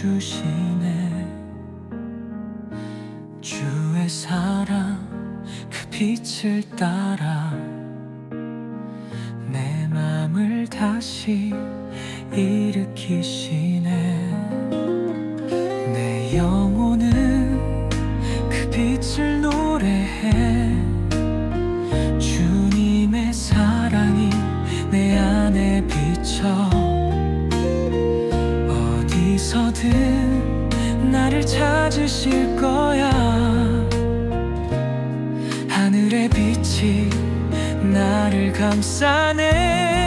주시네. 주의 사랑 그 빛을 따라 내 맘을 다시 일으키시네. 내 영혼은 그 빛을 노래해. 나를 찾으실 거야. 하늘의 빛이 나를 감싸네.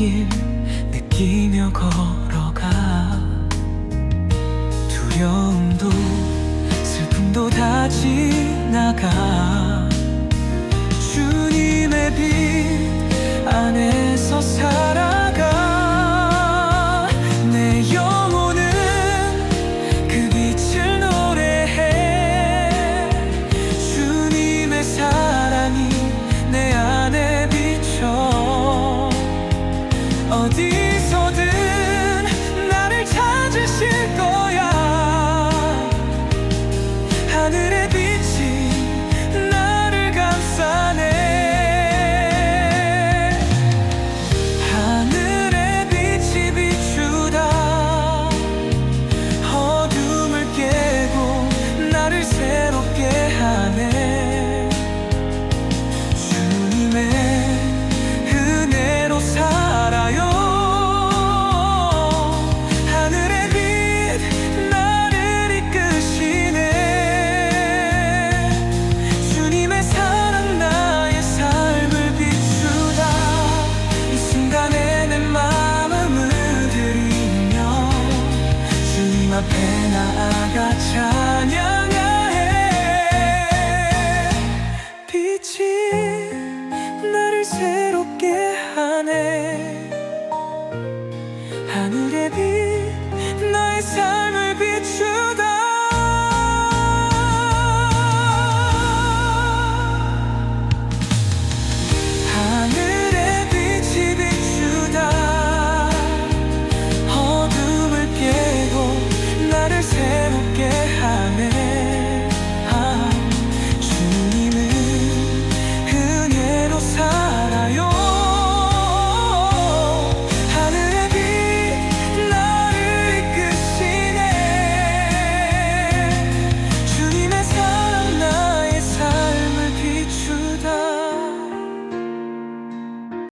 길 느끼며 걸어가. 두려움도 슬픔도 다 지나가. 주님의 빛